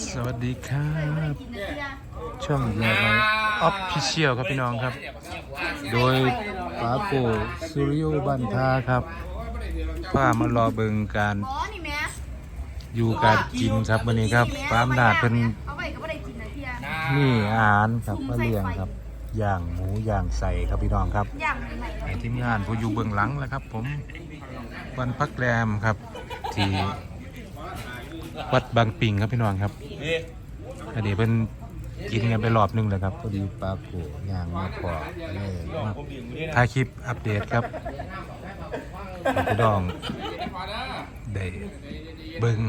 สวัสดีครับ ช่องยาไอออฟฟิเชียลครับพี่น้องครับ โดยป้าปูสุริโยบันทาครับพามารอเบิงการอ๋อนี่แม่อยู่การกินครับวันนี้ครับป้าอำนาเป็นเอาไปก็ไม่ได้กินนะเทียนี่อาหารครับมาเลี้ยงครับย่างหมูย่างใส่ครับพี่น้องครับอย่างใหม่ให้ทีมงานผู้อยู่เบื้องหลังแล้วครับ ผมวันพักแรมครับที่ วัดบางปิงครับพี่น้องครับอันนี้เป็นกินกันไปรอบหนึงแล้วครับพอดีปลาโขย่างมาพอเลยมาถ่ายคลิปอัปเดตครับให้พี่น้องได้เบิ่ง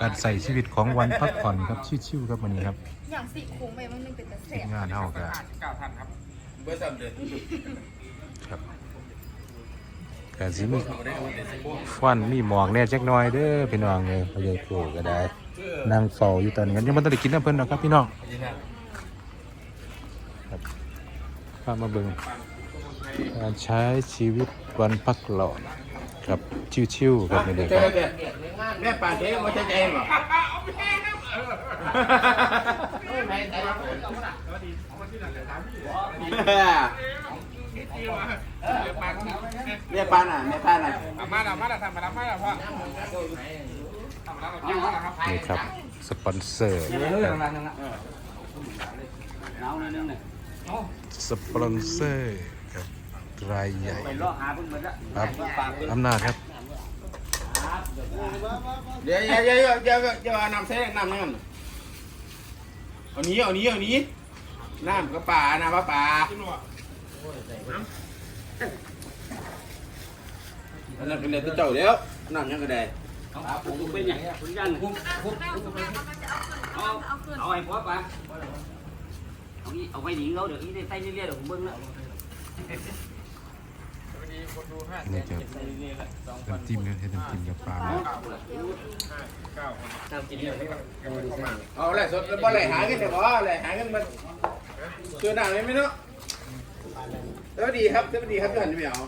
การใส่ชีวิตของวันพักผ่อนครับชิวๆครับวันนี้ครับอย่างสิโค้งไปมันนึงเป็นตะแสทีบมงานเฮาก็เบอร์สามเดือนครับ การสิมีฟันมีหมอกแน่จักหน่อยเด้อพี่น้องเลยพยายโกก็ได้นั่งเฝ้าอยู่ตอนนี้ยังไม่ต้องได้กินน้ำเพิ่นหรอกครับพี่น้องครับพามาเบิ่งการใช้ชีวิตวันพักหลอนครับชิวๆครับนี่เลยครับแม่ป่าเจ๊มาใช้ใจเหรอ แม่ปานอะแม่ปานอะมาแล้วมาแล้วทำมาแล้วมาแล้วพ่อทำมาแล้วก็กินแล้วครับนี่ครับ สปอนเซอร์สปอนเซอร์ครับรายใหญ่ครับอำนาจครับเดี๋ยวเดี๋ยวเดี๋ยวเดี๋ยวเดี๋ยวนำเส้นนำนั่นเอานี้เอานี้เอานี้น้ำกระป่าน้ำปลาป่า อันนั้นเป็นเรื่องเจ้าแล้วน้ำยังก็ได้ผมเป็นอย่างคุณยันผมผมเอาเอาไอ้พ่อปะเอาอีเอาไว้หนีเขาเดี๋ยวอีได้ใส่เรื่อยๆเดี๋ยวผมเบิ้งแล้วนี่ครับน้ำจิ้มเนี่ยให้น้ำจิ้มกับปลาเนาะเอาแหละสดแล้วบ่ไหลหากันเดี๋ยวบ่ไหลหากันมันตัวหนังเลยไหมเนาะ สวัสดีครับสวัสดีครับทุกท่านไม่เอา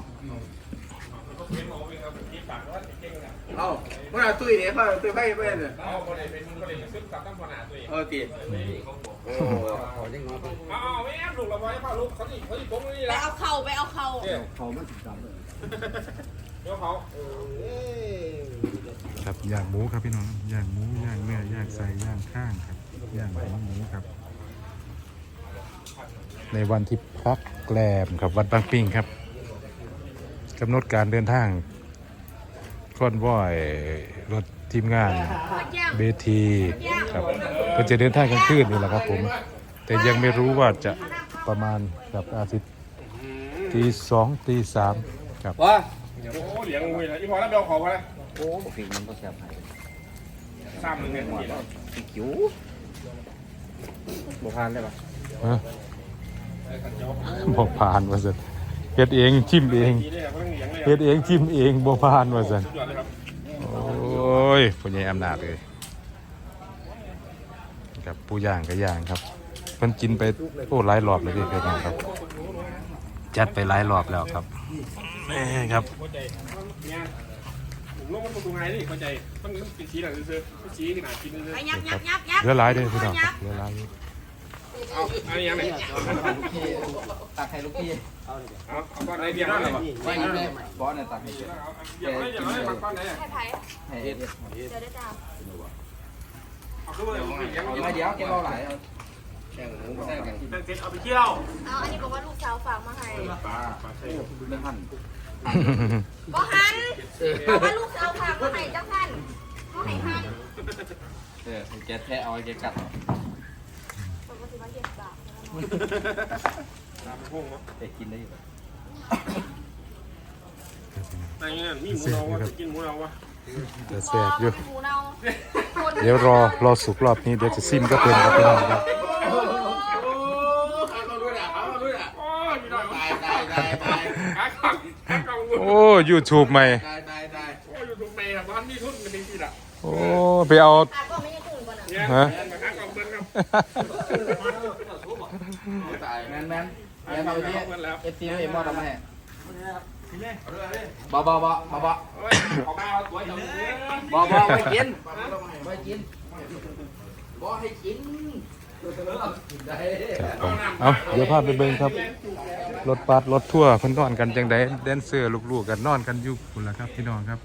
เอาเมื่อตุ้ยเนี่ยพ่อตุ้ยไพ่ไปเนี่ยเอาคนไหนเป็นคนไหนเป็นซึมซับตั้งปัญหาตัวเองเออตีโอ้เอาเอาไม่แอบลูกเราไว้พ่อลูกเขาดิเขาดิผมนี่ไปละเอาเข่าไปเอาเข่าเดี๋ยวเขาครับย่างหมูครับพี่น้องย่างหมูย่างเนื้อย่างใส่ย่างข้างครับย่างหมูหมูครับ ในวันที่พัก แกลมครับวัดบางปิงครับกำหนดการเดินทางคอนวอยรถทีมงานเบทีครับเพื่อจะเดินทางกลางคืนนี่แหละครับผม แต่ยังไม่รู้ว่าจะประมาณกับอาทิตย์ตีสองตีสามครับว่าโอ้เหลียงงูนะอีพอแล้วเบลขอพอแล้วโอ้ผิดมันก็แซ่บหายสามหนึ่งเนี่ยคิวบุพานได้ปะ บ่ผ่านว่าสันเฮ็ดเองชิมเองทีนี้เขาต้องเหลียงเลยเฮ็ดเองชิมเองบ่ผ่านว่าสันสุดยอดเลยครับโอ้ยผู้ใหญ่อำนาจเลยครับผู้ย่างก็ย่างครับเพิ่นกินไปโอ้หลายรอบเลยพี่พี่น้องครับ จัดไปหลายรอบแล้วครับนี่ครับเข้าใจเนี่ยผมลงมันประตูไงนี่เข้าใจต้องเป็นสีหนังซื้อสีขนาดกินซื้อไปยับยับยับยับเหลือหลายเด้อพี่น้องครับเหลือหลาย เอาอันนี้ยังไงตักให้ลูกพี่เอาเลยเอาเอาก้อนไหนเดียวอะไรวะไม่งั้นแม่บอสเนี่ยตักให้เดี๋ยวไม่เดี๋ยวไม่บางก้อนไหนให้ไผ่ให้เอ็ดเดี๋ยวได้จ้าเอาขึ้นมาเลยเดี๋ยวมาเดี๋ยวแกเอาหลายแกงหมูแกงกันเป็นเซ็ตเอาไปเที่ยวเอาอันนี้บอกว่าลูกสาวฝากมาให้ปลาปลาใช่เรื่องหั่นก็หันบอกว่าลูกสาวฝากมาให้จังหันเขาให้หันเออแกแทะเอาแกกัด มาเก็บบาทปลาพุ่งเนาะแต่กินได้อยู่อะไรเงี้ยมีหมูเราวะกินหมูเราวะจะแซ่บอยู่ หมูเนาคนเดี๋ยวรอรอสุกรอบนี้เดี๋ยวจะซิมก็เป็นครับพี่น้องครับเขาด้วยอะเขาด้วยอะโอ้ยอยู่ได้ตายตายตายตายขากล่องขากล่องโอ้ YouTube ใหม่ตายตายตายโอ้ยอยู่ตรงเมย์ครับบ้านมีทุนเป็นจริงๆอะโอ้ไปเอาตาก็ไม่ได้ตื่นก่อนอะเนี่ยฮะ แมนแมนแมนทำที่เบิ้ลแล้วเอฟซีเอ็มมอทำให้บ่บ่บ่บ่บ่เฮ้ยขอมาเอาตัวอย่างนี้บ่บ่ไปกินไปกินบ่ให้กินครับผมเอาเดี๋ยวพาไปเบิ่งครับ รถบัสรถทั่วร์เพิ่นนอนกันจังไดแดนเซอร์ลูกๆกันนอนกันอยู่พุ่นล่ะครับพี่น้องครับ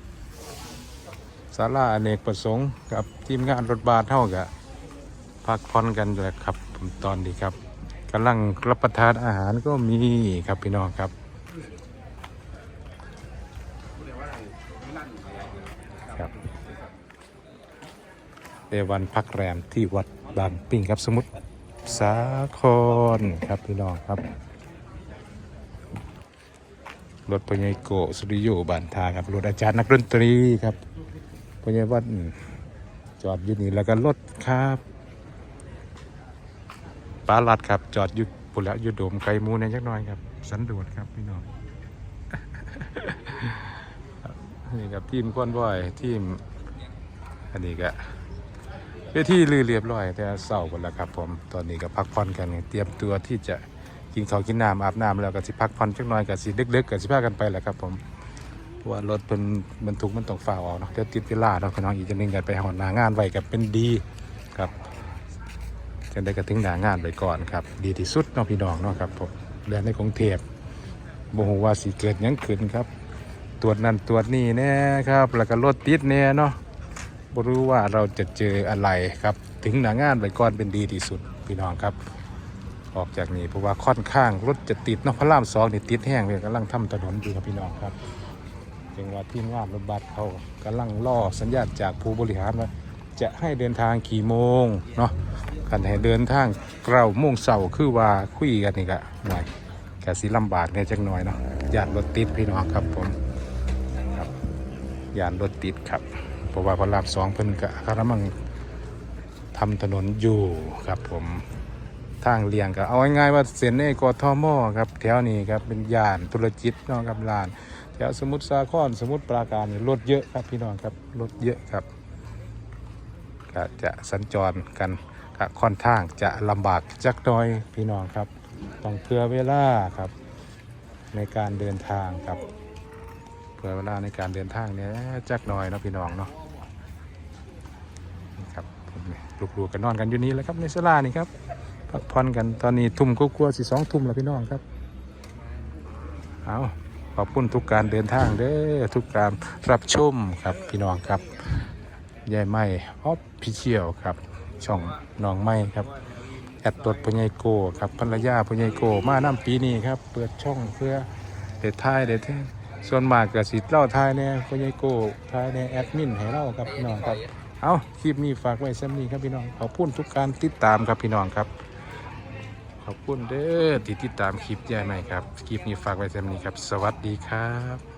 ศาลาอเนกประสงค์กับทีมงานรถบัสเฮาก็ พักผ่อนกันแหละครับตอนนี้ครับกำลังรับประทานอาหารก็มีครับพี่น้องครับครับเดวันพักแรมที่วัดบางปิ่งครับสมุทรสาครครับพี่น้องครับ รถพญายโกสุริโยบานทาครับรถอาจารย์นักดนตรีครับพญายวัดจอดอยู่นี่แล้วก็รถครับ ปลาลัดครับ จอดอยู่ปุระอยู่โดมไกลมูในยักน้อยครับ สันโดษครับพี่น้องนี่ครับทีมก้อนบ่อยทีม อันนี้ก็เวทีลือเรียบร้อย แต่เศร้าหมดแล้วครับ ผมตอนนี้ก็พักผ่อนกันเตรียมตัวที่จะกินข้าวกินน้ำอาบน้ำแล้วก็สิพักผ่อนจักหน่อยก็สิเด็กๆก็สิพากันไปแหละครับ ผมเพราะว่ารถเป็นบรรทุกมันต้องฝ่าออกเนาะเดี๋ยวติดเวลาเนาะพี่น้องอีกจะนึงกันไปหอนหนางานไว้กับเป็นดีครับ จะได้กระถึงหนางานไปก่อนครับ ดีที่สุดเนาะพี่น้องเนาะครับผมเรียนในกรุงเทพบ่ฮู้ว่าสิเกิดยังขึ้นครับ ตรวจนั่นตรวจนี่แน่ครับ แล้วก็รถติดแน่เนาะบ่รู้ว่าเราจะเจออะไรครับ ถึงหนางานไปก่อนเป็นดีที่สุดพี่น้องครับ ออกจากนี้เพราะว่าค่อนข้างรถจะติดเนาะพระรามสองนี่ติดแห้งเลยกำลังทำถนนอยู่ครับพี่น้องครับจึงว่าทีมงานรถบัสเขากำลังล่อสัญญาณจากผู้บริหารว่าจะให้เดินทางกี่โมงเนาะ กันให้เดินทางเกล้าโมงเสาคือว่าคุยกันนี่ก็หน่อยกสิลำบากเนี่ยจังหน่อยเนาะยานรถติดพี่น้องครับผมครับยานรถติดครับเพราะว่าพระรามสองเพิ่นก็กำลังทำถนนอยู่ครับผมทางเลี่ยงก็เอาง่ายๆว่าเส้นในกอทอมอครับแถวนี้ครับเป็นย่านธุรกิจเนาะครับลาน แถวสมุทรสาครสมุทรปราการนี่รถเยอะครับพี่น้องครับรถเยอะครับ ก็จะสัญจรกัน ค่อนข้างจะลำบากจักน้อยพี่น้องครับ ต้องเผื่อเวลาครับ ในการเดินทางครับเผื่อเวลาในการเดินทางเนี่ยจักน่อยเนาะพี่น้องเนาะนี่ครับลูกๆกันนอนกันอยู่นี่แล้วครับในศาลานี่ครับพักผ่อนกันตอนนี้ทุ่มก็กลัวสิสองทุ่มแล้วพี่น้องครับเอาขอบคุณทุกการเดินทางเด้อทุกการรับชมครับพี่น้องครับยายไม่ออฟพิเชียลครับ ช่องน้องไม่ครับแอดตดพญายโกครับภรรยาพญายโกมาน้ำปีนี้ครับ เปิดช่องเพื่อเด็ดทายเด็ดแท้ส่วนมากกับสิทธิ์เล่าทายเนี่ยพญายโกทายเนี่ยแอดมินให้เล่าครับพี่น้องครับเอาคลิปนี้ฝากไว้ซ้ำนี้ครับพี่น้องขอบคุณทุกการติดตามครับพี่น้องครับ ขอบคุณเด้อที่ติดตามคลิปยายใหม่ครับคลิปนี้ฝากไว้เท่านี้ครับ สวัสดีครับ